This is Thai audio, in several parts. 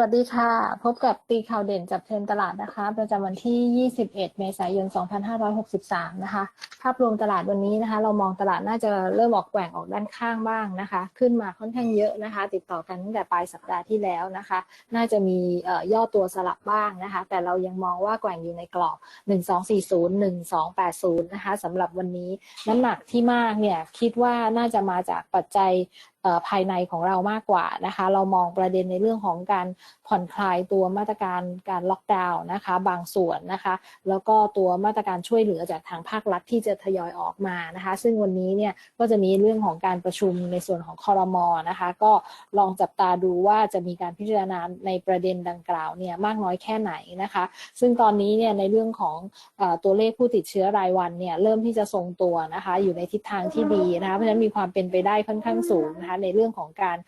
วัสดีค่ะ พบกับตีข่าวเด่นจากเทรนตลาดนะคะ ประจำวันที่ 21 เมษายน 2563 นะคะ ภาพรวมตลาดวันนี้นะคะ เรามองตลาดน่าจะเริ่มออกแกว่งออกด้านข้างบ้างนะคะ ขึ้นมาค่อนข้างเยอะนะคะ ติดต่อกันตั้งแต่ปลายสัปดาห์ที่แล้วนะคะ น่าจะมีย่อตัวสลับบ้างนะคะ แต่เรายังมองว่าแกว่งอยู่ในกรอบ 1240 1280 นะคะสำหรับวันนี้น้ำหนักที่มากเนี่ยคิดว่าน่าจะมาจากปัจจัยภายในของเรามากกว่านะคะ เรามองประเด็นในเรื่องของการผ่อนคลายตัวมาตรการการล็อกดาวน์นะคะ บางส่วนนะคะ แล้วก็ตัวมาตรการช่วยเหลือจากทางภาครัฐที่จะทยอยออกมานะคะ ซึ่งวันนี้เนี่ยก็จะมีเรื่องของการประชุมในส่วนของคอรมอนะคะ ก็ลองจับตาดูว่าจะมีการพิจารณาในประเด็นดังกล่าวเนี่ยมากน้อยแค่ไหนนะคะ ซึ่งตอนนี้เนี่ยในเรื่องของอตัวเลขผู้ติดเชื้อรายวันเนี่ยเริ่มที่จะทรงตัวนะคะ อยู่ในทิศทางที่ดีนะคะเพราะฉะนั้นมีความเป็นไปได้ค่อนข้างสูงนะคะในเรื่องของการ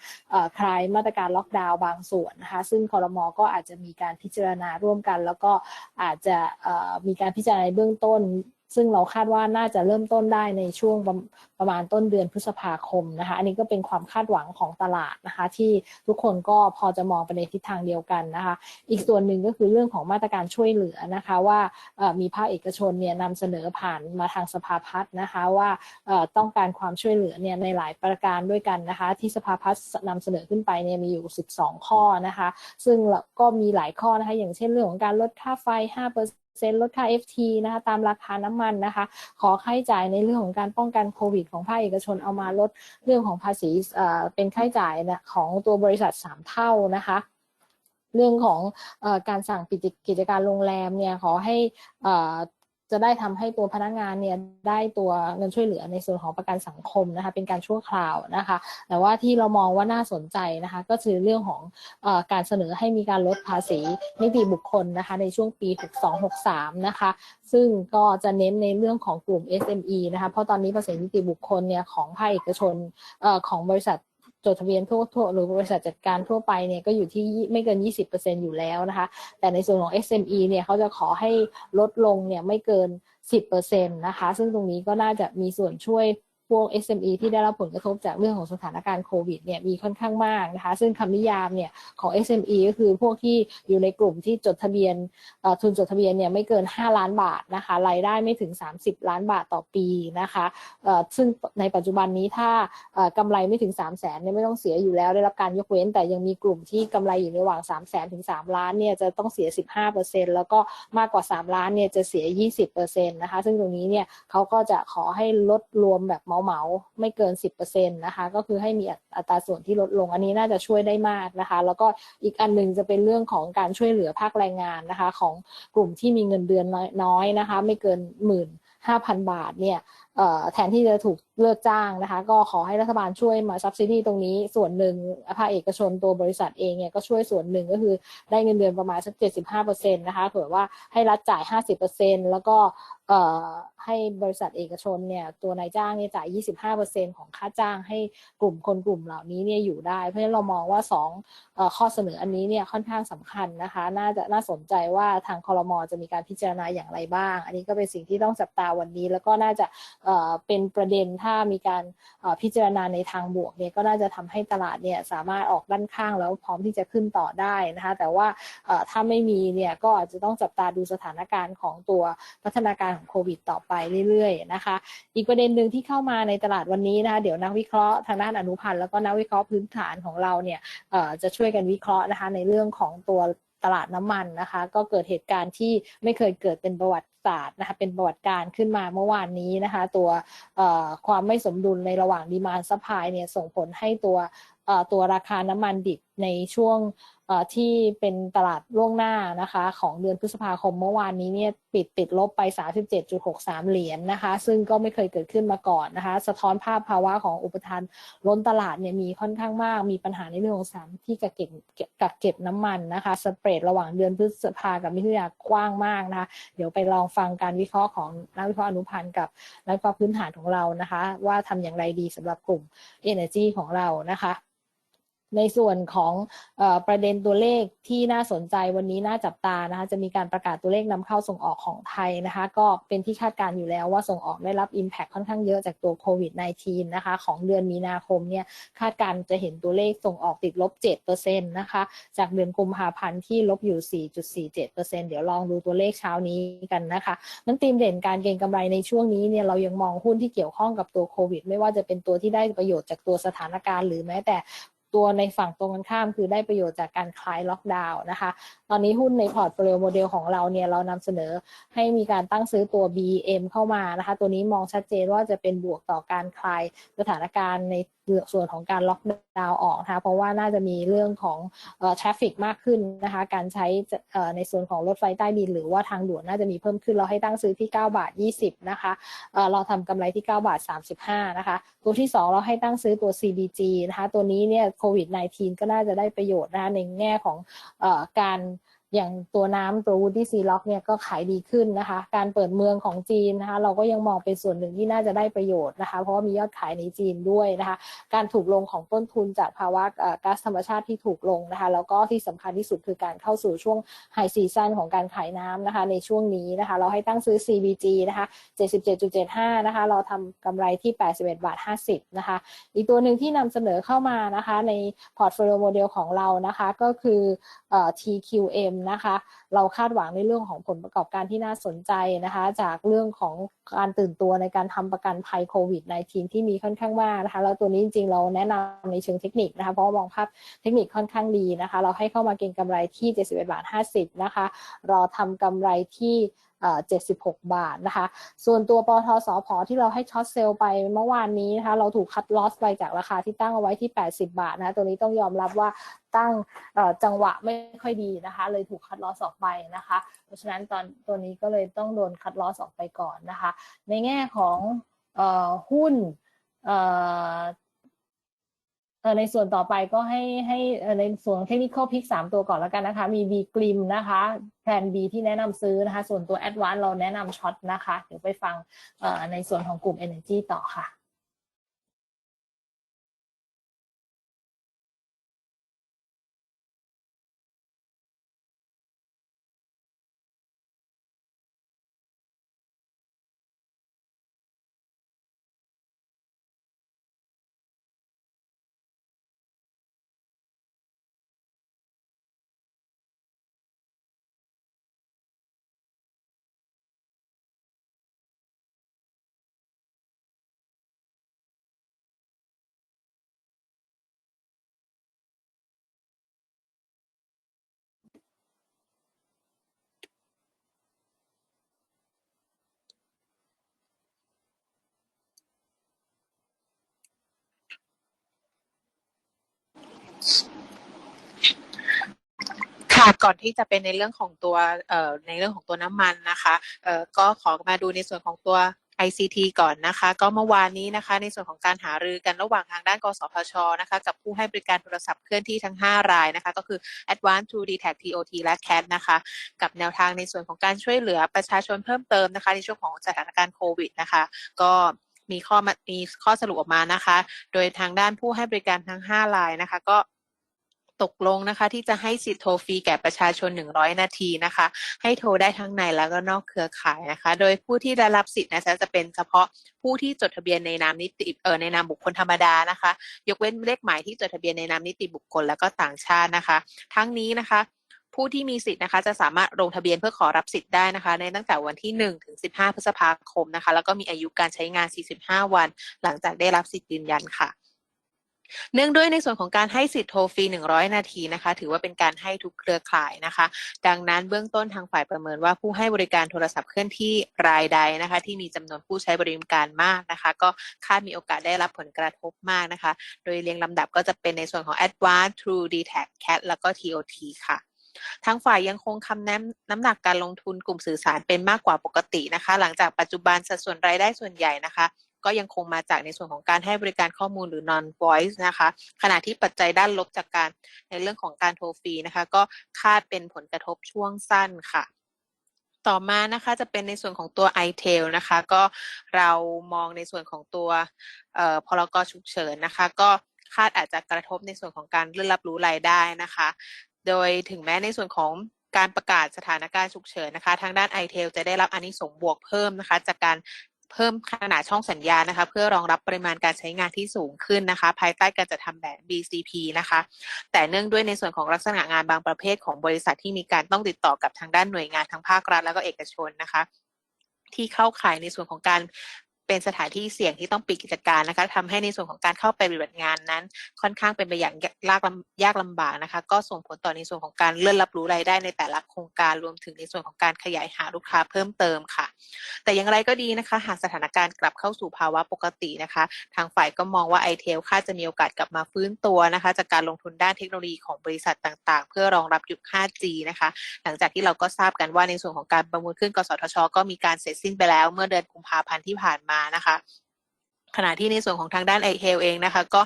คลายมาตรการล็อกดาวน์บางส่วนนะคะซึ่งคอรมอก็อาจจะมีการพิจารณาร่วมกัน แล้วก็อาจจะมีการพิจารณาเบื้องต้น ซึ่งเราคาดว่าน่าจะเริ่มต้นได้ในช่วงประมาณต้นเดือนพฤษภาคมนะคะอันนี้ก็เป็นความคาดหวังของตลาดนะคะ ที่ทุกคนก็พอจะมองไปในทิศทางเดียวกันนะคะ อีกส่วนหนึ่งก็คือเรื่องของมาตรการช่วยเหลือนะคะว่ามีภาคเอกชนเนี่ยนำเสนอผ่านมาทางสภาพัฒน์นะคะว่าต้องการความช่วยเหลือเนี่ยในหลายประการด้วยกันนะคะ ที่สภาพัฒน์นำเสนอขึ้นไปเนี่ยมีอยู่ 12 ข้อนะคะ ซึ่งก็มีหลายข้อนะคะ อย่างเช่นเรื่องของการลดค่าไฟ5% เซ็นลดค่า FT นะคะตามราคาน้ำมันนะคะ ขอค่าใช้จ่ายในเรื่องของการป้องกันโควิด ของภาคเอกชนเอามาลดเรื่องของภาษีเป็นค่าใช้จ่ายนะของตัวบริษัท 3 เท่านะคะเรื่องของอการสั่งปิดกิจการโรงแรมเนี่ยขอให้ จะได้ทำให้ตัวพนักงานเนี่ยได้ตัวเงินช่วยเหลือในส่วนของประกันสังคมนะคะเป็นการชั่วคราวนะคะ แต่ว่าที่เรามองว่าน่าสนใจนะคะก็คือเรื่องของอการเสนอให้มีการลดภาษีนิติบุคคลนะคะในช่วงปี 6263 นะคะ ซึ่งก็จะเน้นในเรื่องของกลุ่ม SME นะคะเพราะตอนนี้ภาษีนิติบุคคลเนี่ยของภาคเอกชนอของบริษัท จดทะเบียนทั่วทั่วหรือบริษัทจัดการทั่วไปเนี่ยก็อยู่ที่ไม่เกิน 20%อยู่แล้วนะคะ แต่ในส่วนของ SME เนี่ยเขาจะขอให้ลดลงเนี่ยไม่เกิน 10%นะคะ ซึ่งตรงนี้ก็น่าจะมีส่วนช่วย วก SME ที่ได้รับผลกระทบจากเรื่องของสถานการณ์โควิดเนี่ยมีค่อนข้างมากนะคะ ซึ่งคำนิยามเนี่ยของ SME ก็คือพวกที่อยู่ในกลุ่มที่จดทะเบียนทุนจดทะเบียนเนี่ยไม่เกิน 5 ล้านบาทนะคะรายได้ไม่ถึง 30 ล้านบาทต่อปีนะคะซึ่งในปัจจุบันนี้ถ้ากำไรไม่ถึง 3 0 0แสนเนี่ยไม่ต้องเสียอยู่แล้วได้รับการยกเว้น แต่ยังมีกลุ่มที่กำไรอยู่ระหว่าง 3 0 0แสนถึง 3 ล้านเนี่ยจะต้องเสีย 15%แล้วก็มากกว่า 3 ล้านเนี่ยจะเสีย 20%นะคะซึ่งตรงนี้เนี่ยเขาก็จะขอให้ลดรวมแบบเมาเหมาไม่เกิน 10%นะคะก็คือให้มีอัตราส่วนที่ลดลง อันนี้น่าจะช่วยได้มากนะคะ แล้วก็อีกอันหนึ่งจะเป็นเรื่องของการช่วยเหลือภาคแรงงานนะคะ ของกลุ่มที่มีเงินเดือนน้อยนะคะ ไม่เกินหมื่นห้าพันบาทเนี่ย แทนที่จะถูกเลิกจ้างนะคะ ก็ขอให้รัฐบาลช่วยมาซับซิดีตรงนี้ส่วนหนึ่งภาคเอกชนตัวบริษัทเองเนี่ยก็ช่วยส่วนหนึ่งก็คือได้เงินเดือนประมาณสักเจ็ดสิบห้าเปอร์เซ็นต์นะคะเผื่อว่าให้รัฐจ่ายห้าสิบเปอร์เซ็นต์แล้วก็ให้บริษัทเอกชนเนี่ยตัวนายจ้างเนี่ยจ่าย 25%ของค่าจ้างให้กลุ่มคนกลุ่มเหล่านี้เนี่ยอยู่ได้ เพราะฉะนั้นเรามองว่า2ข้อเสนออันนี้เนี่ยค่อนข้างสำคัญนะคะ น่าจะน่าสนใจว่าทางคอรมอจะมีการพิจารณาอย่างไรบ้าง อันนี้ก็เป็นสิ่งที่ต้องจับตาวันนี้ แล้วก็น่าจะเป็นประเด็นถ้ามีการพิจารณาในทางบวกเนี่ยก็น่าจะทำให้ตลาดเนี่ยสามารถออกด้านข้างแล้วพร้อมที่จะขึ้นต่อได้นะคะแต่ว่าถ้าไม่มีเนี่ยก็อาจจะต้องจับตาดูสถานการณ์ของตัวพัฒนาการของโควิดต่อไปเรื่อยๆนะคะ อีกประเด็นหนึ่งที่เข้ามาในตลาดวันนี้นะคะเดี๋ยวนักวิเคราะห์ทางด้านอนุพันธ์แล้วก็นักวิเคราะห์พื้นฐานของเราเนี่ยจะช่วยกันวิเคราะห์นะคะในเรื่องของตัว ตลาดน้ำมันนะคะ ก็เกิดเหตุการณ์ที่ไม่เคยเกิดเป็นประวัติศาสตร์นะคะเป็นประวัติการขึ้นมาเมื่อวานนี้นะคะ ตัวความไม่สมดุลในระหว่างดีมานซัพพลายเนี่ยส่งผลให้ตัวตัวราคาน้ำมันดิบในช่วง ที่เป็นตลาดล่วงหน้านะคะ ของเดือนพฤษภาคมเมื่อวานนี้เนี่ยปิดติดลบไป 37.63 เหรียญนนะคะ ซึ่งก็ไม่เคยเกิดขึ้นมาก่อนนะคะ สะท้อนภาพภาวะของอุปทานล้นตลาดเนี่ยมีค่อนข้างมาก มีปัญหาในเรื่องของสารที่กักเก็บกักเก็บน้ำมันนะคะ สเปรดระหว่างเดือนพฤษภากับมิถุนายนกว้างมากนะคะ เดี๋ยวไปลองฟังการวิเคราะห์ของนักวิเคราะห์อนุพันธ์กับนักวิเคราะห์พื้นฐานของเรานะคะ ว่าทำอย่างไรดีสำหรับกลุ่ม Energy ของเรานะคะ ในส่วนของอประเด็นตัวเลขที่น่าสนใจวันนี้น่าจับตานะคะจะมีการประกาศตัวเลขนำเข้าส่งออกของไทยนะคะก็เป็นที่คาดการณ์อยู่แล้วว่าส่งออกได้รับ Impact ค่อนข้างเยอะจากตัวโควิด -19 นะคะของเดือนมีนาคมเนี่ยคาดการณ์จะเห็นตัวเลขส่งออกติดลบ7%นะคะจากเดือนกุมภาพันธ์ที่ลบอยู่ 4.47%เดี๋ยวลองดูตัวเลขเช้านี้กันนะคะนั้นตีมเด่นการเก็งกำไรในช่วงนี้เนี่ยเรายังมองหุ้นที่เกี่ยวข้องกับตัวโควิด ไม่ว่าจะเป็นตัวที่ได้ประโยชน์จากตัวสถานการณ์หรือแม้แต่ ตัวในฝั่งตรงกันข้าม คือได้ประโยชน์จากการคลายล็อกดาวน์นะคะ ตอนนี้หุ้นในพอร์ตโฟลิโอโมเดลของเราเนี่ยเรานำเสนอให้มีการตั้งซื้อตัว BM เข้ามานะคะ ตัวนี้มองชัดเจนว่าจะเป็นบวกต่อการคลายสถานการณ์ในส่วนของการล็อกดาวน์ออกนะคะเพราะว่าน่าจะมีเรื่องของทราฟฟิกมากขึ้นนะคะการใช้ในส่วนของรถไฟใต้ดินหรือว่าทางด่วนน่าจะมีเพิ่มขึ้นเราให้ตั้งซื้อที่ 9 บาท 20 นะคะเราทำกำไรที่ 9 บาท 35 นะคะ ตัวที่ 2 เราให้ตั้งซื้อตัว CBG นะคะตัวนี้เนี่ยโควิด -19 ก็น่าจะได้ประโยชน์นะคะในแง่ของอการ อย่างตัวน้ำตัววูดดี้ซีล็อกเนี่ยก็ขายดีขึ้นนะคะ การเปิดเมืองของจีนนะคะ เราก็ยังมองเป็นส่วนหนึ่งที่น่าจะได้ประโยชน์นะคะ เพราะว่ามียอดขายในจีนด้วยนะคะ การถูกลงของต้นทุนจากภาวะก๊าซธรรมชาติที่ถูกลงนะคะ แล้วก็ที่สำคัญที่สุดคือการเข้าสู่ช่วงไฮซีซันของการขายน้ำนะคะ ในช่วงนี้นะคะ เราให้ตั้งซื้อ CBG นะคะ 77.75 นะคะ เราทำกำไรที่ 81 บาท 50 นะคะ อีกตัวหนึ่งที่นำเสนอเข้ามานะคะ ในพอร์ตโฟลิโอโมเดลของเรานะคะ ก็คือ TQM นะคะ เราคาดหวังในเรื่องของผลประกอบการที่น่าสนใจนะคะ จากเรื่องของการตื่นตัวในการทำประกันภัยโควิด -19 ที่มีค่อนข้างมากนะคะ แล้วตัวนี้จริงๆ เราแนะนำในเชิงเทคนิคนะคะ เพราะมองภาพเทคนิคค่อนข้างดีนะคะ เราให้เข้ามาเก็งกำไรที่ 71บาท50 นะคะ รอทำกำไรที่ 76 บาทนะคะ ส่วนตัวปทสพที่เราให้ช็อตเซลไปเมื่อวานนี้นะคะ เราถูกคัดลอสไปจากราคาที่ตั้งเอาไว้ที่ 80 บาทนะตัวนี้ต้องยอมรับว่าตั้งจังหวะไม่ค่อยดีนะคะ เลยถูกคัดลอสออกไปนะคะ เพราะฉะนั้นตอนตัวนี้ก็เลยต้องโดนคัดลอสออกไปก่อนนะคะ ในแง่ของหุ้น ในส่วนต่อไปก็ให้ให้ในส่วนเทคนิคพิกสามตัวก่อนแล้วกันนะคะ มี B กริมนะคะแผน B ที่แนะนำซื้อนะคะ ส่วนตัว Advance เราแนะนำช็อตนะคะ เดี๋ยวไปฟังในส่วนของกลุ่ม Energy ต่อค่ะ ค่ะก่อนที่จะเป็นในเรื่องของตัวในเรื่องของตัวน้ำมันนะคะก็ขอมาดูในส่วนของตัว ICT ก่อนนะคะ ก็เมื่อวานนี้นะคะ ในส่วนของการหารือกันระหว่างทางด้านกสทชนะคะ กับผู้ให้บริการโทรศัพท์เคลื่อนที่ทั้ง 5 รายนะคะ ก็คือ Advanced True d t a c TOT และ CAT นะคะ กับแนวทางในส่วนของการช่วยเหลือประชาชนเพิ่มเติมนะคะ ในช่วงของสถานการณ์โควิดนะคะ ก็มีข้อมีข้อสรุปออกมานะคะ โดยทางด้านผู้ให้บริการทั้ง 5 รายนะคะ ก็ ตกลงนะคะ ที่จะให้สิทธิ์โทรฟรีแก่ประชาชน 100 นาทีนะคะ ให้โทรได้ทั้งในแล้วก็นอกเครือข่ายนะคะ โดยผู้ที่ได้รับสิทธิ์นะคะจะเป็นเฉพาะผู้ที่จดทะเบียนในนามนิติเออในนามบุคคลธรรมดานะคะ ยกเว้นเลขหมายที่จดทะเบียนในนามนิติบุคคลแล้วก็ต่างชาตินะคะ ทั้งนี้นะคะผู้ที่มีสิทธิ์นะคะจะสามารถลงทะเบียนเพื่อขอรับสิทธิ์ได้นะคะ ในตั้งแต่วันที่ 1 ถึง 15 พฤษภาคมนะคะ แล้วก็มีอายุการใช้งาน 45 วัน หลังจากได้รับสิทธิ์ยืนยันค่ะ เนื่องด้วยในส่วนของการให้สิทธิ์โทรฟรี 100 นาทีนะคะ ถือว่าเป็นการให้ทุกเครือข่ายนะคะ ดังนั้นเบื้องต้นทางฝ่ายประเมินว่าผู้ให้บริการโทรศัพท์เคลื่อนที่รายใดนะคะ ที่มีจำนวนผู้ใช้บริการมากนะคะ ก็คาดมีโอกาสได้รับผลกระทบมากนะคะ โดยเรียงลำดับก็จะเป็นในส่วนของ Advanced True d t a c CAT แล้วก็ TOT ค่ะทางฝ่ายยังคงคำแนะน้ำหนักการลงทุนกลุ่มสื่อสารเป็นมากกว่าปกตินะคะ หลังจากปัจจุบันสัดส่วนรายได้ส่วนใหญ่นะคะ ก็ยังคงมาจากในส่วนของการให้บริการข้อมูลหรือ non voice นะคะ ขณะที่ปัจจัยด้านลบจากการในเรื่องของการโทรฟรีนะคะ ก็คาดเป็นผลกระทบช่วงสั้นค่ะต่อมานะคะจะเป็นในส่วนของตัว i t e l นะคะ ก็เรามองในส่วนของตัวพรกฉุกเฉินนะคะ ก็คาดอาจจะกระทบในส่วนของการเลื่อนรับรู้รายได้นะคะ โดยถึงแม้ในส่วนของการประกาศสถานการณ์ฉุกเฉินนะคะ ทางด้าน i t e l จะได้รับอานิสงส์บวกเพิ่มนะคะ จากการ เพิ่มขนาดช่องสัญญาณนะคะ เพื่อรองรับปริมาณการใช้งานที่สูงขึ้นนะคะ ภายใต้การจัดทำแบบ BCP นะคะ แต่เนื่องด้วยในส่วนของลักษณะงานบางประเภทของบริษัทที่มีการต้องติดต่อกับทางด้านหน่วยงานทั้งภาครัฐ แล้วก็เอกชนนะคะที่เข้าข่ายในส่วนของการ เป็นสถานที่เสี่ยงที่ต้องปิดกิจการนะคะทำให้ในส่วนของการเข้าไปปฏิบัติงานนั้น ค่อนข้างเป็นไปอย่างยากลำยากลำบากนะคะ ก็ส่งผลต่อในส่วนของการเลื่อนรับรู้รายได้ในแต่ละโครงการรวมถึงในส่วนของการขยายหาลูกค้าเพิ่มเติมค่ะ แต่อย่างไรก็ดีนะคะ หากสถานการณ์กลับเข้าสู่ภาวะปกตินะคะ ทางฝ่ายก็มองว่า i t e l ค่าจะมีโอกาสกลับมาฟื้นตัวนะคะ จากการลงทุนด้านเทคโนโลยีของบริษัทต่างๆ เพื่อรองรับยุค 5G นะคะ หลังจากที่เราก็ทราบกันว่าในส่วนของการประมูลขึ้นกสทช ก็มีการเสร็จสิ้นไปแล้ว เมื่อเดือนกุมภาพันธ์ที่ผ่านมานะคะ ขณะที่ในส่วนของทางด้านไอเฮลเองนะคะ ก็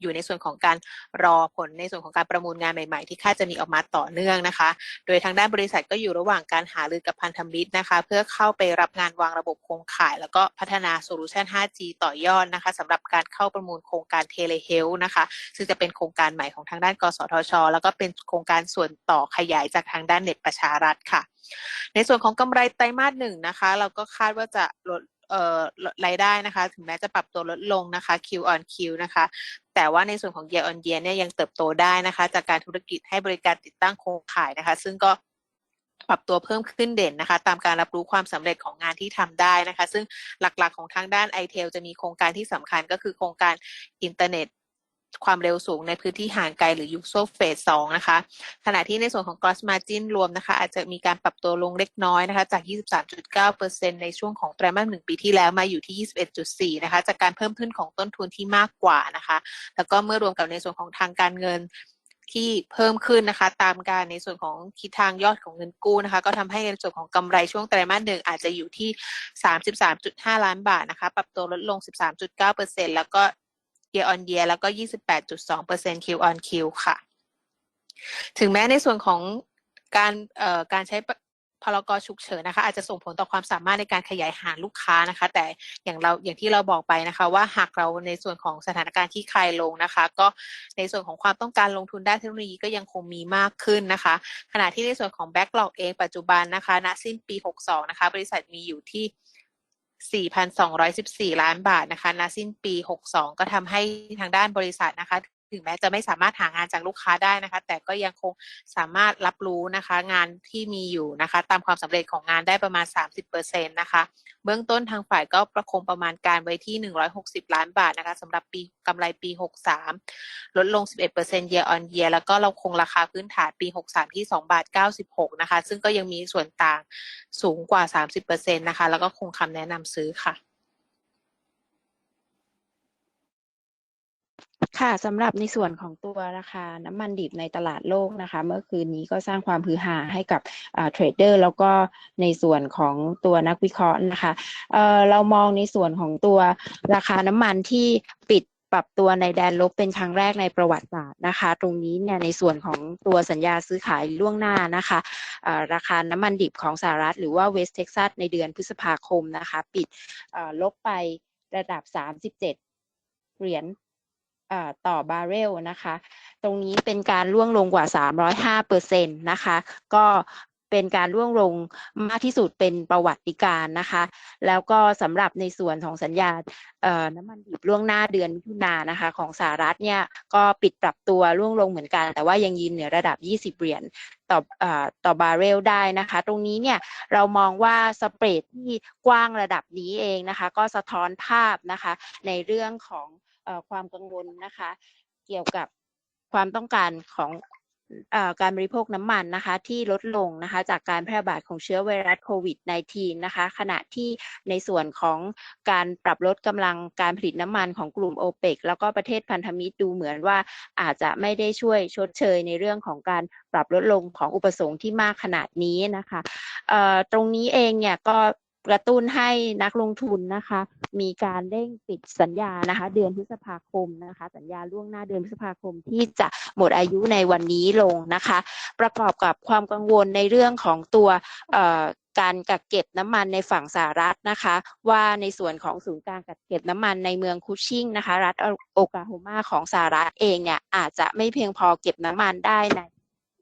อยู่ในส่วนของการรอผลในส่วนของการประมูลงานใหม่ๆ ที่คาดจะมีออกมาต่อเนื่องนะคะ โดยทางด้านบริษัทก็อยู่ระหว่างการหารือกับพันธมิตรนะคะ เพื่อเข้าไปรับงานวางระบบโครงข่าย แล้วก็พัฒนาโซลูชัน 5G ต่อยอดนะคะสำหรับการเข้าประมูลโครงการเทเลเฮลนะคะ ซึ่งจะเป็นโครงการใหม่ของทางด้าน กสทช แล้วก็เป็นโครงการส่วนต่อขยายจากทางด้านเน็ตประชารัฐค่ะ ในส่วนของกำไรไตรมาสหนึ่งนะคะ เราก็คาดว่าจะลด รายได้นะคะ ถึงแม้จะปรับตัวลดลงนะคะ Q on Q นะคะ แต่ว่าในส่วนของ year on year เนี่ยยังเติบโตได้นะคะ จากการธุรกิจให้บริการติดตั้งโครงข่ายนะคะ ซึ่งก็ปรับตัวเพิ่มขึ้นเด่นนะคะ ตามการรับรู้ความสำเร็จของงานที่ทำได้นะคะ ซึ่งหลักๆของทางด้าน i t e l จะมีโครงการที่สำคัญก็คือโครงการอินเทอร์เน็ต ความเร็วสูงในพื้นที่ห่างไกลหรือ USO Phase 2นะคะ ขณะที่ในส่วนของ gross margin รวมนะคะ อาจจะมีการปรับตัวลงเล็กน้อยนะคะ จาก 23.9%ในช่วงของไตรมาสหนึ่งปีที่แล้วมาอยู่ที่ 21.4 นะคะ จากการเพิ่มขึ้นของต้นทุนที่มากกว่านะคะ แล้วก็เมื่อรวมกับในส่วนของทางการเงินที่เพิ่มขึ้นนะคะ ตามการในส่วนของคิดทางยอดของเงินกู้นะคะ ก็ทำให้ในส่วนของกำไรช่วงไตรมาสหนึ่งอาจจะอยู่ที่ 33.5 ล้านบาทนะคะ ปรับตัวลดลง 13.9%แล้วก็ year on year แล้วก็ 28.2% Q on Q ค่ะ ถึงแม้ในส่วนของการเอ่อการใช้พรกฉุกเฉินนะคะ อาจจะส่งผลต่อความสามารถในการขยายหาลูกค้านะคะ แต่อย่างเราอย่างที่เราบอกไปนะคะ ว่าหากเราในส่วนของสถานการณ์ที่คลายลงนะคะ ก็ในส่วนของความต้องการลงทุนด้านเทคโนโลยีก็ยังคงมีมากขึ้นนะคะ ขณะที่ในส่วนของ backlog เองปัจจุบันนะคะณสิ้นปี 62 นะคะ บริษัทมีอยู่ที่ 4,214 ล้านบาทนะคะณสิ้นปี 62 ก็ทำให้ทางด้านบริษัทนะคะ ถึงแม้จะไม่สามารถหางานจากลูกค้าได้นะคะ แต่ก็ยังคงสามารถรับรู้นะคะ งานที่มีอยู่นะคะ ตามความสำเร็จของงานได้ประมาณ 30%นะคะ เบื้องต้นทางฝ่ายก็ประคองประมาณการไว้ที่ 160 ล้านบาทนะคะสำหรับปีกำไรปี 63 ลดลง 11% year on year แล้วก็เราคงราคาพื้นฐานปี 63 ที่ 2 บาท 96 นะคะ ซึ่งก็ยังมีส่วนต่างสูงกว่า 30%นะคะ แล้วก็คงคำแนะนำซื้อค่ะ ค่ะ สำหรับในส่วนของตัวราคาน้ำมันดิบในตลาดโลกนะคะ เมื่อคืนนี้ก็สร้างความฮือฮาให้กับเทรดเดอร์แล้วก็ในส่วนของตัวนักวิเคราะห์นะคะเเรามองในส่วนของตัวราคาน้ำมันที่ปิดปรับตัวในแดนลบเป็นครั้งแรกในประวัติศาสตร์นะคะ ตรงนี้เนี่ยในส่วนของตัวสัญญาซื้อขายล่วงหน้านะคะราคาน้ำมันดิบของสหรัฐ หรือว่าเวสเท็กซัสในเดือนพฤษภาคมนะคะ ปิดลบไประดับ 37 เหรียญ ต่อบาร์เรลนะคะ ตรงนี้เป็นการร่วงลงกว่า 305เปอร์เซ็นต์นะคะ ก็เป็นการร่วงลงมากที่สุดเป็นประวัติการนะคะ แล้วก็สำหรับในส่วนของสัญญาเอ่อน้ำมันดิบล่วงหน้าเดือนมิถุนายนนะคะของสหรัฐเนี่ยก็ปิดปรับตัวร่วงลงเหมือนกัน แต่ว่ายังยืนเหนือระดับ 20 เหรียญต่อเอ่อต่อบาร์เรลได้นะคะ ตรงนี้เนี่ยเรามองว่าสเปรดที่กว้างระดับนี้เองนะคะ ก็สะท้อนภาพนะคะในเรื่องของ ความกังวลนะคะ เกี่ยวกับความต้องการของอการบริโภคน้ำมันนะคะ ที่ลดลงนะคะ จากการแพร่ระบาดของเชื้อไวรัสโควิด -19 นะคะ ขณะที่ในส่วนของการปรับลดกำลังการผลิตน้ำมันของกลุ่มโอเปกแล้วก็ประเทศพันธมิตรดูเหมือนว่าอาจจะไม่ได้ช่วยชดเชยในเรื่องของการปรับลดลงของอุปสงค์ที่มากขนาดนี้นะคะตรงนี้เองเนี่ยก็ กระตุ้นให้นักลงทุนนะคะ มีการเร่งปิดสัญญานะคะ เดือนพฤษภาคมนะคะ สัญญาล่วงหน้าเดือนพฤษภาคมที่จะหมดอายุในวันนี้ลงนะคะ ประกอบกับความกังวลในเรื่องของตัวการกักเก็บน้ำมันในฝั่งสหรัฐนะคะ ว่าในส่วนของศูนย์กลางกักเก็บน้ำมันในเมืองคุชชิงนะคะ รัฐโอกลาโฮมาของสหรัฐเองเนี่ยอาจจะไม่เพียงพอเก็บน้ำมันได้ใน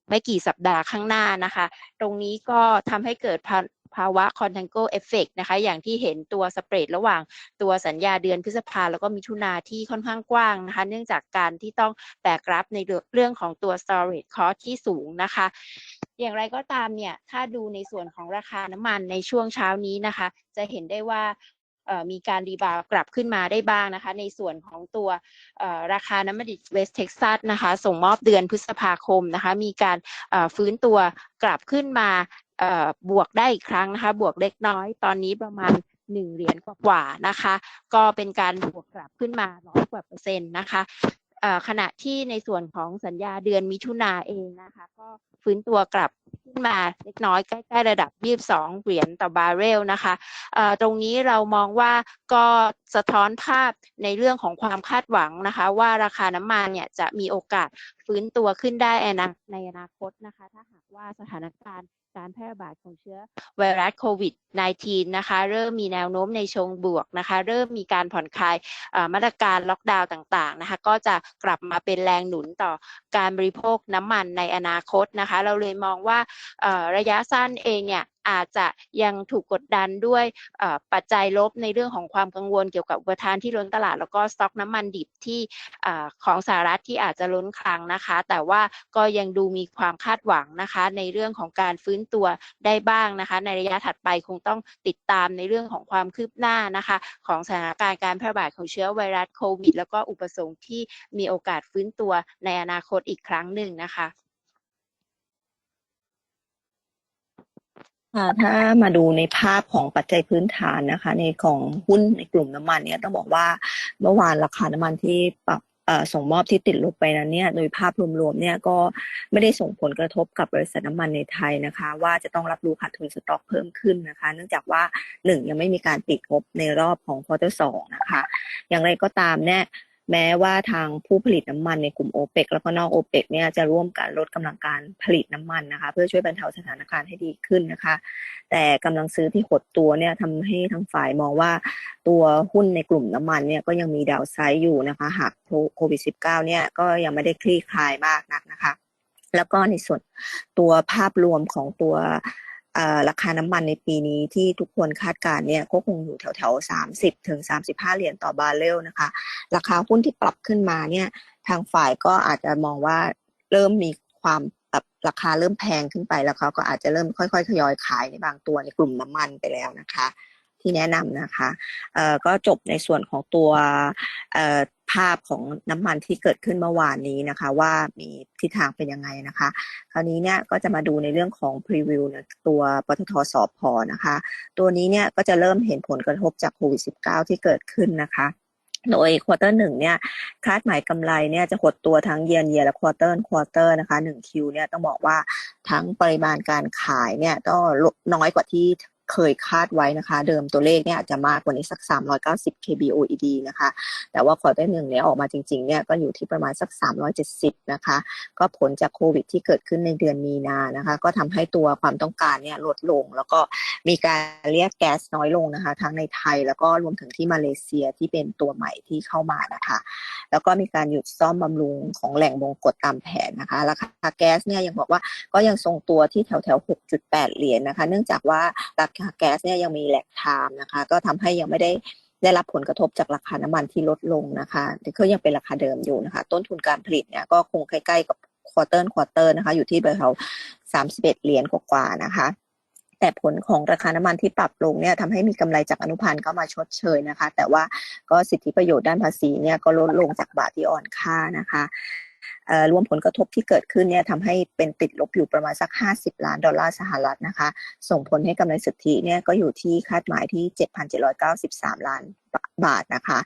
ไม่กี่สัปดาห์ข้างหน้านะคะ ตรงนี้ก็ทำให้เกิด ภาวะ contango effect นะคะอย่างที่เห็นตัวสเปรดระหว่างตัวสัญญาเดือนพฤษภาแล้วก็มิถุนาที่ค่อนข้างกว้างนะคะเนื่องจากการที่ต้องแบกรับในเรื่องของตัว storage cost ที่สูงนะคะ อย่างไรก็ตามเนี่ยถ้าดูในส่วนของราคาน้ำมันในช่วงเช้านี้นะคะ จะเห็นได้ว่ามีการรีบาวกลับขึ้นมาได้บ้างนะคะ ในส่วนของตัวราคาน้ำมันดิบเวสเท็กซัสนะคะ ส่งมอบเดือนพฤษภาคมนะคะ มีการฟื้นตัวกลับขึ้นมา บวกได้อีกครั้งนะคะ บวกเล็กน้อยตอนนี้ประมาณหนึ่งเหรียญกว่าๆนะคะ ก็เป็นการบวกกลับขึ้นมาร้อยกว่าเปอร์เซ็นต์นะคะขณะที่ในส่วนของสัญญาเดือนมิถุนาเองนะคะ ก็ฟื้นตัวกลับขึ้นมาเล็กน้อยใกล้ๆระดับ 22 เหรียญต่อบาร์เรลนะคะตรงนี้เรามองว่าก็สะท้อนภาพในเรื่องของความคาดหวังนะคะ ว่าราคาน้ำมันเนี่ยจะมีโอกาสฟื้นตัวขึ้นได้นอนาในอนาคตนะคะ ถ้าหากว่าสถานการณ์ การแพร่ระบาดของเชื้อไวรัสโควิด -19 นะคะ เริ่มมีแนวโน้มในเชงบวกนะคะ เริ่มมีการผ่อนคลายมาตรการล็อกดาวน์ต่างๆนะคะ ก็จะกลับมาเป็นแรงหนุนต่อการบริโภคน้ำมันในอนาคตนะคะ เราเลยมองว่าระยะสั้นเองเนี่ย อาจจะยังถูกกดดันด้วยปัจจัยลบในเรื่องของความกังวลเกี่ยวกับอุปทานที่ล้นตลาด แล้วก็สต็อกน้ำมันดิบที่ของสหรัฐที่อาจจะล้นคลังนะคะ แต่ว่าก็ยังดูมีความคาดหวังนะคะ ในเรื่องของการฟื้นตัวได้บ้างนะคะ ในระยะถัดไปคงต้องติดตามในเรื่องของความคืบหน้านะคะ ของสถานการณ์การแพร่ระบาดของเชื้อไวรัสโควิด แล้วก็อุปสงค์ที่มีโอกาสฟื้นตัวในอนาคตอีกครั้งหนึ่งนะคะ ค่ะถ้ามาดูในภาพของปัจจัยพื้นฐานนะคะ ในของหุ้นในกลุ่มน้ำมันเนี่ยต้องบอกว่าเมื่อวานราคาน้ำมันที่ปรับส่งมอบที่ติดลบไปนั้นเนี่ยโดยภาพรวมๆเนี่ยก็ไม่ได้ส่งผลกระทบกับบริษัทน้ำมันในไทยนะคะ ว่าจะต้องรับรู้ขาดทุนสต็อกเพิ่มขึ้นนะคะ เนื่องจากว่าหนึ่งยังไม่มีการปิดงบในรอบของควอเตอร์สองนะคะ อย่างไรก็ตามเนี่ย แม้ว่าทางผู้ผลิตน้ำมันในกลุ่มโอเปกแล้วก็นอกโอเปกเนี่ยจะร่วมกันลดกำลังการผลิตน้ำมันนะคะ เพื่อช่วยบรรเทาสถานการณ์ให้ดีขึ้นนะคะ แต่กำลังซื้อที่หดตัวเนี่ยทำให้ทางฝ่ายมองว่าตัวหุ้นในกลุ่มน้ำมันเนี่ยก็ยังมีดาวไซด์อยู่นะคะ หากโควิด -19 เนี่ยก็ยังไม่ได้คลี่คลายมากนักนะคะ แล้วก็ในส่วนตัวภาพรวมของตัว ราคาน้ำมันในปีนี้ที่ทุกคนคาดการณ์เนี่ยก็คงอยู่แถวแถวๆ30ถึง35เหรียญต่อบาร์เรลนะคะ ราคาหุ้นที่ปรับขึ้นมาเนี่ยทางฝ่ายก็อาจจะมองว่าเริ่มมีความแบบราคาเริ่มแพงขึ้นไปแล้วเขาก็อาจจะเริ่มค่อยๆทยอยขายในบางตัวในกลุ่มน้ำมันไปแล้วนะคะ ที่แนะนำนะคะเอ่อก็จบในส่วนของตัวเอ่อภาพของน้ำมันที่เกิดขึ้นเมื่อวานนี้นะคะ ว่ามีทิศทางเป็นยังไงนะคะ คราวนี้เนี่ยก็จะมาดูในเรื่องของพรีวิวตัวปตทสอบพอนะคะ ตัวนี้เนี่ยก็จะเริ่มเห็นผลกระทบจากโควิด -19 ที่เกิดขึ้นนะคะโดยควอเตอร์หนึ่งเนี่ยคาดหมายกำไรเนี่ยจะหดตัวทั้งเยียนเยียและควอเตอร์ควอเตอร์นะคะหนึ่งคิวเนี่ยต้องบอกว่าทั้งปริมาณการขายเนี่ยก็ลดน้อยกว่าที่ เคยคาดไว้นะคะ เดิมตัวเลขเนี่ยอาจจะมากกว่านี้สัก 390 kboed นะคะ แต่ว่าควอเตอร์หนึ่งเนี่ยออกมาจริงๆเนี่ยก็อยู่ที่ประมาณสัก 370 นะคะ ก็ผลจากโควิดที่เกิดขึ้นในเดือนมีนานะคะ ก็ทำให้ตัวความต้องการเนี่ยลดลง แล้วก็มีการเรียกแก๊สน้อยลงนะคะ ทั้งในไทยแล้วก็รวมถึงที่มาเลเซียที่เป็นตัวใหม่ที่เข้ามานะคะ แล้วก็มีการหยุดซ่อมบำรุงของแหล่งวงกดตามแผนนะคะราคาแก๊สเนี่ยยังบอกว่าก็ยังทรงตัวที่แถวแถว6.8 เหรียญนะคะ เนื่องจากว่าราแก๊สเนี่ยยังมีแหลกไทม์นะคะ ก็ทำให้ยังไม่ได้ได้รับผลกระทบจากราคาน้ำมันที่ลดลงนะคะแต่ก็ยังเป็นราคาเดิมอยู่นะคะ ต้นทุนการผลิตเนี่ยก็คงใกล้ๆกับควอเตอร์ควอเตอร์นะคะ อยู่ที่แถว31เอ็ดเหรียญกว่าๆนะคะแต่ผลของราคาน้ำมันที่ปรับลงเนี่ยทำให้มีกำไรจากอนุพันธ์เข้ามาชดเชยนะคะ แต่ว่าก็สิทธิประโยชน์ด้านภาษีเนี่ยก็ลดลงจากบาทที่อ่อนค่านะคะ รวมผลกระทบที่เกิดขึ้นเนี่ยทำให้เป็นติดลบอยู่ประมาณสัก 50 ล้านดอลลาร์สหรัฐนะคะ ส่งผลให้กำไรสุทธิเนี่ยก็อยู่ที่คาดหมายที่ 7,793 ล้าน บาทนะคะ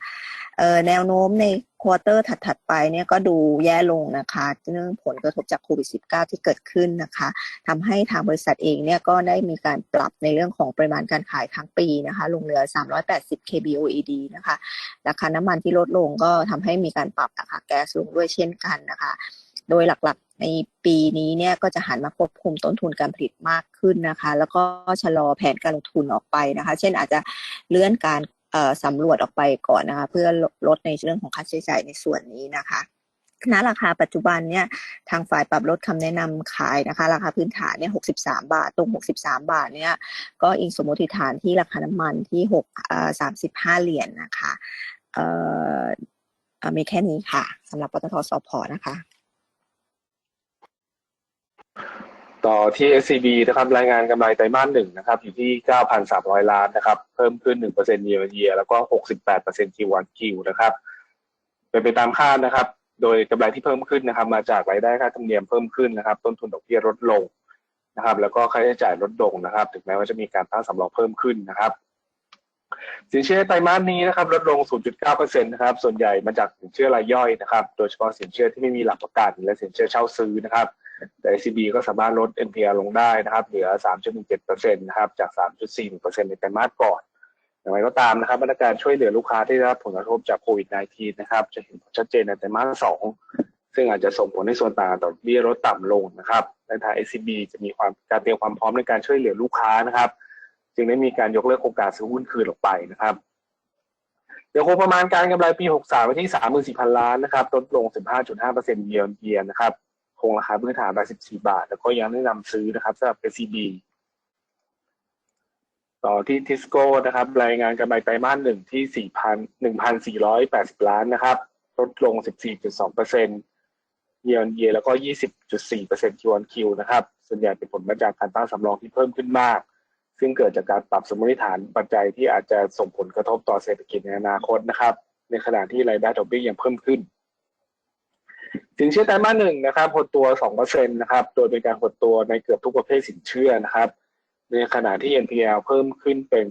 แนวโน้มในควอเตอร์ถัด ๆ ไปเนี่ยก็ดูแย่ลงนะคะเนื่องผลกระทบจากโควิด -19 ที่เกิดขึ้นนะคะทำให้ทางบริษัทเองเนี่ยก็ได้มีการปรับในเรื่องของปริมาณการขายทั้งปีนะคะ ลงเหลือ 380 kboed นะคะ ราคาน้ำมันที่ลดลงก็ทำให้มีการปรับราคาแก๊สลงด้วยเช่นกันนะคะ โดยหลักๆในปีนี้เนี่ยก็จะหันมาควบคุมต้นทุนการผลิตมากขึ้นนะคะ แล้วก็ชะลอแผนการลงทุนออกไปนะคะ เช่นอาจจะเลื่อนการ สำรวจออกไปก่อนนะคะ เพื่อลดในเรื่องของค่าใช้จ่ายในส่วนนี้นะคะณราคาปัจจุบันเนี่ยทางฝ่ายปรับลดคำแนะนำขายนะคะ ราคาพื้นฐานเนี่ย63บสาบาท ตรง 63 บาทเนี่ยก็อิงสมมติฐานที่ราคาน้ำมันที่6เอ่อ35เหรียญนะคะเออเอ่อมีแค่นี้ค่ะสำหรับปตทสพนะคะ ต่อที่ SCB นะครับรายงานกำไรไตรมาสหนึ่งนะครับ อยู่ที่ 9,300 ล้านนะครับ เพิ่มขึ้น 1% year on year แล้วก็ 68% Q on Q นะครับ เป็นไปตามคาดนะครับ โดยกำไรที่เพิ่มขึ้นนะครับ มาจากรายได้ค่าธรรมเนียมเพิ่มขึ้นนะครับ ต้นทุนดอกเบี้ยลดลงนะครับ แล้วก็ค่าใช้จ่ายลดลงนะครับ ถึงแม้ว่าจะมีการตั้งสำรองเพิ่มขึ้นนะครับ สินเชื่อไตรมาสนี้นะครับ ลดลง 0.9%นะครับ ส่วนใหญ่มาจากสินเชื่อรายย่อยนะครับ โดยเฉพาะสินเชื่อที่ไม่มีหลักประกัน และสินเชื่อเช่าซื้อนะครับ แต่ ECB ก็สามารถลด NPL ลงได้นะครับ เหลือ 3.17%นะครับจาก 3.4%ในไตรมาสก่อนอย่างไรก็ตามนะครับมาตรการช่วยเหลือลูกค้าที่ได้รับผลกระทบจากโควิด -19 นะครับ จะเห็นผลชัดเจนในไตรมาส2ซึ่งอาจจะส่งผลในส่วนต่างต่อดอกเบี้ยลดต่ำลงนะครับและทาง ECB จะมีความการเตรียมความพร้อมในการช่วยเหลือลูกค้านะครับ จึงได้มีการยกเลิกโครงการซื้อหุ้นคืนออกไปนะครับเดี๋ยวคงประมาณการกำไรปี 63ไว้ที่ 34,000 ล้านนะครับลดลง 15.5%เยียร์เยียนะครับ คงราคาพื้นฐาน84บาท แล้วก็ยังแนะนำซื้อนะครับสำหรับ SCB ต่อที่ทิสโก้นะครับ รายงานกำไรไตรมาสหนึ่งที่ 4,000 1,480 ล้านนะครับ ลดลง 14.2%เยียร์เยียแล้วก็ 20.4% Q on Q นะครับ ส่วนใหญ่เป็นผลมาจากการตั้งสำรองที่เพิ่มขึ้นมาก ซึ่งเกิดจากการปรับสมมติฐานปัจจัยที่อาจจะส่งผลกระทบต่อเศรษฐกิจในอนาคตนะครับ ในขณะที่รายได้ดอกเบี้ยยังเพิ่มขึ้น สินเชื่อไตรมาสหนึ่งนะครับหดตัว2%นะครับ โดยเป็นการหดตัวในเกือบทุกประเภทสินเชื่อนะครับในขณะที่ NPL เพิ่มขึ้นเป็น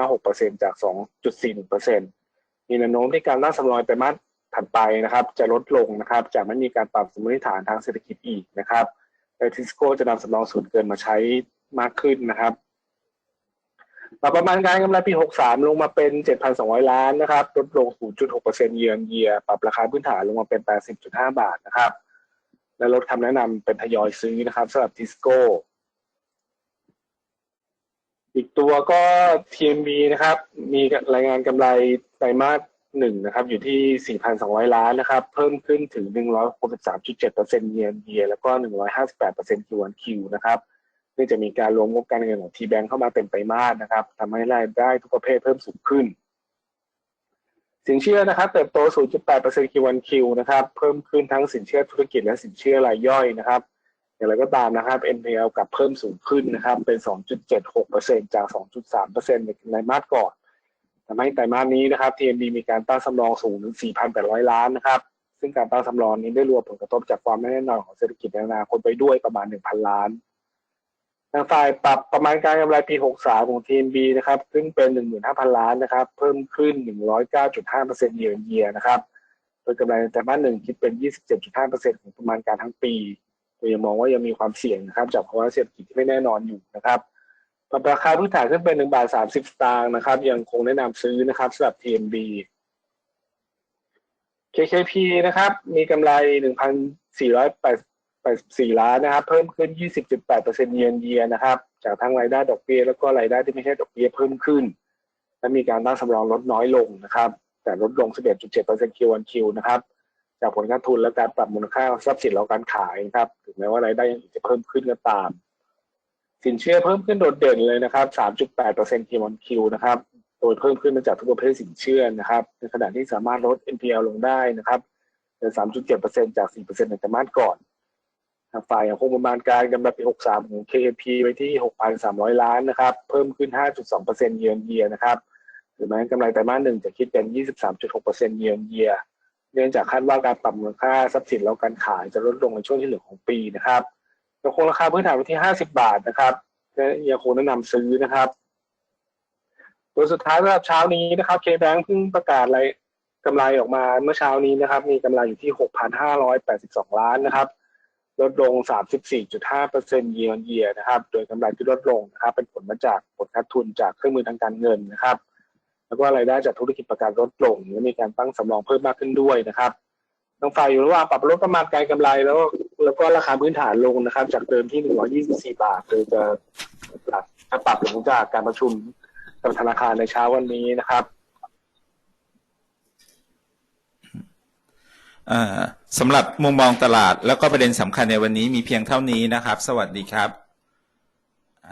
2.56%จาก 2.41%มีแนวโน้มที่การตั้งสำรองไตรมาสถัดไปนะครับ จะลดลงนะครับจากไม่มีการปรับสมมติฐานทางเศรษฐกิจอีกนะครับและทิสโก้จะนำสำรองส่วนเกินมาใช้มากขึ้นนะครับ ปรับประมาณการกำไรปี 63 ลงมาเป็น 7,200 ล้านนะครับ ลดลง 0.6%เยียร์เยียปรับราคาพื้นฐานลงมาเป็น 80.5 บาทนะครับ และลดคำแนะนำเป็นทยอยซื้อนะครับสำหรับทิสโก้ อีกตัวก็ TMB นะครับ มีรายงานกำไรไตรมาสหนึ่งนะครับ อยู่ที่ 4,200 ล้านนะครับ เพิ่มขึ้นถึง 163.7%เยียร์เยียแล้วก็ 158% Q on Q นะครับ เนื่องจากมีการรวมงบการเงินของทีแบงเข้ามาเป็นไตรมาสนะครับทำให้รายได้ทุกประเภทเพิ่มสูงขึ้น สินเชื่อนะครับ เติบโต 0.8% Q on Q นะครับ เพิ่มขึ้นทั้งสินเชื่อธุรกิจและสินเชื่อรายย่อยนะครับ อย่างไรก็ตามนะครับ NPL กลับเพิ่มสูงขึ้นนะครับ เป็น 2.76%จาก 2.3%ในไตรมาสก่อนทำให้ไตรมาสนี้นะครับ TMB มีการตั้งสำรองสูงถึง 4,800 ล้านนะครับ ซึ่งการตั้งสำรองนี้ได้รวมผลกระทบจากความไม่แน่นอนของเศรษฐกิจในอนาคตไปด้วยประมาณ 1,000 ล้าน ฝ่ายปรับประมาณการกำไรปี 63 ของ TMB นะครับ ขึ้นเป็น 15,000 ล้านนะครับ เพิ่มขึ้น 109.5%เยียร์เยียนะครับ โดยกำไรในไตรมาหนึ่งคิดเป็น 27.5%ของประมาณการทั้งปีโดยยังมองว่ายังมีความเสี่ยงนะครับ จากภาวะเศรษฐกิจที่ไม่แน่นอนอยู่นะครับปรับราคาพื้นฐานขึ้นเป็น1บาท30 สตางค์นะครับ ยังคงแนะนำซื้อนะครับสำหรับ TMB KKP นะครับ มีกำไร 1,480 1,484 ล้านนะครับ เพิ่มขึ้น 20.8%เยียร์เยียนะครับ จากทั้งรายได้ดอกเบี้ยแล้วก็รายได้ที่ไม่ใช่ดอกเบี้ยเพิ่มขึ้น และมีการตั้งสำรองลดน้อยลงนะครับ แต่ลดลง 11.7% Q on Q นะครับ จากผลการทุนและการปรับมูลค่าทรัพย์สินและการขายนะครับ ถึงแม้ว่ารายได้ยังจะเพิ่มขึ้นก็ตาม สินเชื่อเพิ่มขึ้นโดดเด่นเลยนะครับ 3.8% Q on Q นะครับ โดยเพิ่มขึ้นมาจากทุกประเภทสินเชื่อนะครับ ในขณะที่สามารถลด NPL ลงได้นะครับเหลือ3.7%จาก 4%ในไตรมาสก่อน ฝ่ายยังคงประมาณการกำไรปี 63 ของ KAP ไว้ที่ 6,300 ล้านนะครับ เพิ่มขึ้น 5.2%เยียร์เยียนะครับถึงแม้กำไรไตรมาสหนึ่งจะคิดเป็น 23.6%เยียร์เยียเนื่องจากคาดว่าการปรับมูลค่าทรัพย์สินแล้วการขายจะลดลงในช่วงที่เหลือของปีนะครับยังคงราคาพื้นฐานไว้ที่ 50 บาทนะครับยังคงแนะนำซื้อนะครับตัวสุดท้ายสำหรับเช้านี้นะครับ K-Bank เพิ่งประกาศรายกำไรออกมาเมื่อเช้านี้นะครับ มีกำไรอยู่ที่ 6,582 ล้านนะครับ ลดลง 34.5%เยียร์เยียนะครับ โดยกำไรที่ลดลงนะครับ เป็นผลมาจากผลขาดทุนจากเครื่องมือทางการเงินนะครับ แล้วก็รายได้จากธุรกิจประกันลดลงและมีการตั้งสำรองเพิ่มมากขึ้นด้วยนะครับทางฝ่ายอยู่ระหว่างปรับลดประมาณการกำไรแล้วแล้วก็ราคาพื้นฐานลงนะครับ จากเดิมที่ 124 บาทโดยจะปรับจะปรับหลังจากการประชุมกับธนาคารในเช้าวันนี้นะครับ สำหรับมุมมองตลาด แล้วก็ประเด็นสำคัญในวันนี้มีเพียงเท่านี้นะครับ สวัสดีครับ